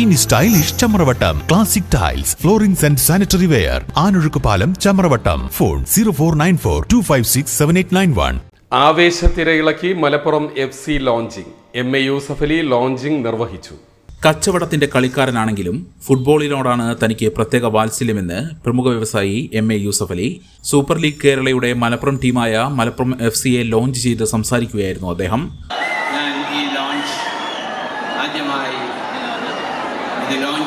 ഇനി stylish Chamravattom. Classic tiles floorings and sanitary ware Anozhukkupalam Chamravattom. Phone zero four nine four two five six seven eight nine one ആവേശത്തിരയിളക്കി Malappuram F C launching M A Yusuf Ali launching നിർവഹിച്ചു. കച്ചവടത്തിന്റെ കളിക്കാരനാണെങ്കിലും ഫുട്ബോളിനോടാണ് തനിക്ക് പ്രത്യേക വാത്സല്യമെന്ന് പ്രമുഖ വ്യവസായി M A Yusuf Ali super league കേരളയുടെ മലപ്പുറം ടീമായ മലപ്പുറം എഫ് സിയെ ലോഞ്ച് ചെയ്ത് സംസാരിക്കുകയായിരുന്നു അദ്ദേഹം.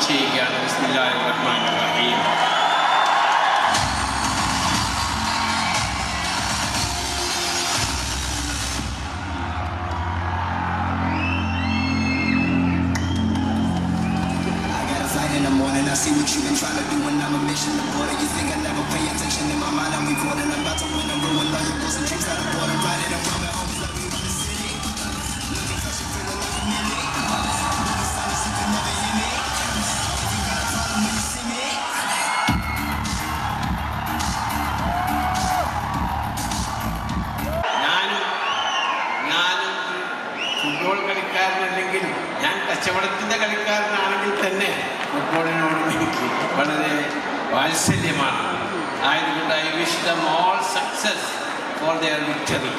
ചെയ്യുകയാണ് ബിസ്മില്ലാഹിർ റഹ്മാനിർ റഹീം I got a flight in the morning. I see what you've been trying to do, and I'm a mission aborted. You think I never pay attention in my mind? I'm recording. I'm about to win. I'm ruin all your goals and dreams that I bought. I'm riding around football കളിക്കാരനല്ലെങ്കിൽ ഞാൻ കച്ചവടത്തിന്റെ കളിക്കാരനാണെങ്കിൽ തന്നെ ഫുട്ബോളിനോട് എനിക്ക് വളരെ വാത്സല്യമാണ്. ആയതുകൊണ്ട് I wish them all success for their victory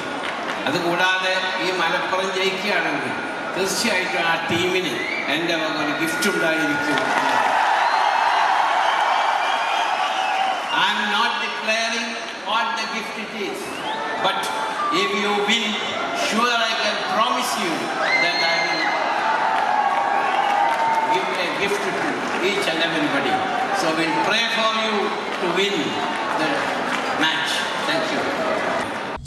അതുകൂടാതെ ഈ മലപ്പുറം ജയിക്കുകയാണെങ്കിൽ തീർച്ചയായിട്ടും ആ ടീമിന് എന്റെ വക ഒരു ഗിഫ്റ്റ് ഉണ്ടായിരിക്കും. I'm not declaring what the gift it is. But if you win, sure I can promise you that I will give a gift to each and everybody. So we'll pray for you to win the match. Thank you.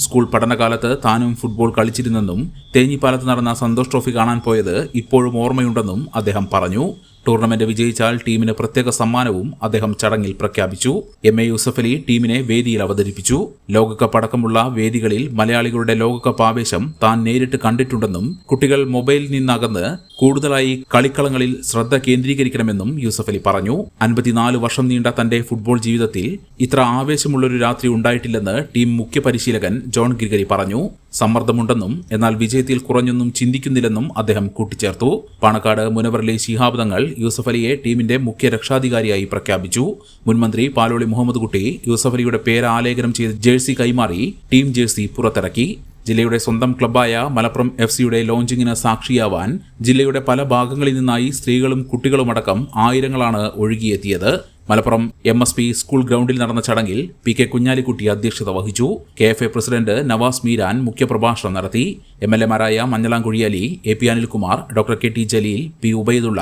School പഠനകാലത്ത് താനും football കളിച്ചിരുന്നെന്നും തേഞ്ഞിപ്പാലത്ത് നടന്ന Santhosh trophy കാണാൻ പോയത് ഇപ്പോഴും ഓർമ്മയുണ്ടെന്നും അദ്ദേഹം പറഞ്ഞു tournament വിജയിച്ചാൽ ടീമിന് പ്രത്യേക സമ്മാനവും അദ്ദേഹം ചടങ്ങിൽ പ്രഖ്യാപിച്ചു. എം എ യൂസഫ് അലി ടീമിനെ വേദിയിൽ അവതരിപ്പിച്ചു. ലോകകപ്പ് അടക്കമുള്ള വേദികളിൽ മലയാളികളുടെ ലോകകപ്പ് ആവേശം താൻ നേരിട്ട് കണ്ടിട്ടുണ്ടെന്നും കുട്ടികൾ മൊബൈലിൽ നിന്നകന്ന് കൂടുതലായി കളിക്കളങ്ങളിൽ ശ്രദ്ധ കേന്ദ്രീകരിക്കണമെന്നും യൂസഫ് അലി പറഞ്ഞു. അൻപത്തിനാല് വർഷം നീണ്ട തന്റെ ഫുട്ബോൾ ജീവിതത്തിൽ ഇത്ര ആവേശമുള്ളൊരു രാത്രി ഉണ്ടായിട്ടില്ലെന്ന് ടീം മുഖ്യ പരിശീലകൻ ജോൺ ഗ്രിഗരി പറഞ്ഞു. സമ്മർദ്ദമുണ്ടെന്നും എന്നാൽ വിജയത്തിൽ കുറഞ്ഞൊന്നും ചിന്തിക്കുന്നില്ലെന്നും അദ്ദേഹം കൂട്ടിച്ചേർത്തു. പാണക്കാട് മുനവറിലെ ശിഹാബ് തങ്ങൾ യൂസഫ് അലിയെ ടീമിന്റെ മുഖ്യ രക്ഷാധികാരിയായി പ്രഖ്യാപിച്ചു. മുൻമന്ത്രി പാലോളി മുഹമ്മദ് കുട്ടി യൂസഫ് അലിയുടെ പേര് ആലേഖനം ചെയ്ത് ജേഴ്സി കൈമാറി ടീം ജേഴ്സി പുറത്തിറക്കി. ജില്ലയുടെ സ്വന്തം ക്ലബ്ബായ മലപ്പുറം എഫ് സിയുടെ ലോഞ്ചിങ്ങിന് സാക്ഷിയാവാൻ ജില്ലയുടെ പല ഭാഗങ്ങളിൽ നിന്നായി സ്ത്രീകളും കുട്ടികളുമടക്കം ആയിരങ്ങളാണ് ഒഴുകിയെത്തിയത്. Malappuram M S P school ഗ്രൗണ്ടിൽ നടന്ന ചടങ്ങിൽ പി കെ കുഞ്ഞാലിക്കുട്ടി അധ്യക്ഷത വഹിച്ചു. K F A president Navas Meeran മുഖ്യപ്രഭാഷണം നടത്തി. M L എമാരായ Manjalamkuzhi Ali A P Anilkumar doctor K T Jaleel P Ubaidulla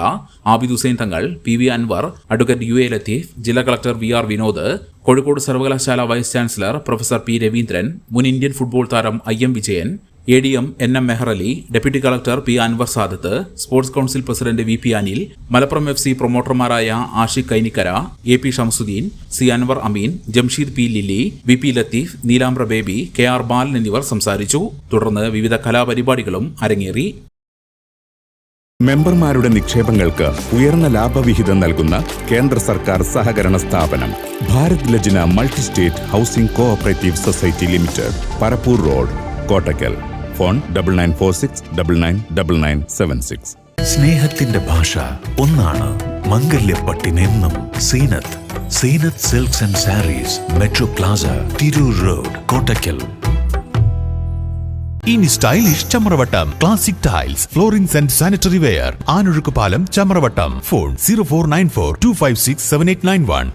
Abid Hussain Thangal P V Anwar advocate U A Latheef ജില്ലാ collector V R Vinod Kozhikode സർവകലാശാല vice chancellor professor P Raveendran മുൻ Indian football താരം I M Vijayan A D M N M Mehrali deputy collector P Anwar Sadath sports council president V P Anil Malappuram F C പ്രൊമോട്ടർമാരായ Ashiq Kainikkara A P Shamsuddin C Anwar Ameen Jamsheed P Lilly V P Latheef Neelambra Baby K R Balan എന്നിവർ സംസാരിച്ചു. തുടർന്ന് വിവിധ കലാപരിപാടികളും അരങ്ങേറി. മെമ്പർമാരുടെ നിക്ഷേപങ്ങൾക്ക് ഉയർന്ന ലാഭവിഹിതം നൽകുന്ന കേന്ദ്ര സർക്കാർ സഹകരണ സ്ഥാപനം Bharat Lajna multi state housing cooperative society limited Parappur road Kottakkal phone double nine four six double nine double nine seven six. സ്നേഹത്തിന്റെ ഭാഷ ഒന്നാണ് മംഗല്യപ്പട്ടിനെന്നും Zeenath Zeenath silks and saris metro plaza Tirur road Kottakkal ഇനി stylish Chamravattom classic tiles floorings and sanitary ware Anozhukkupalam Chamravattom. Phone zero four nine four two five six seven eight nine one.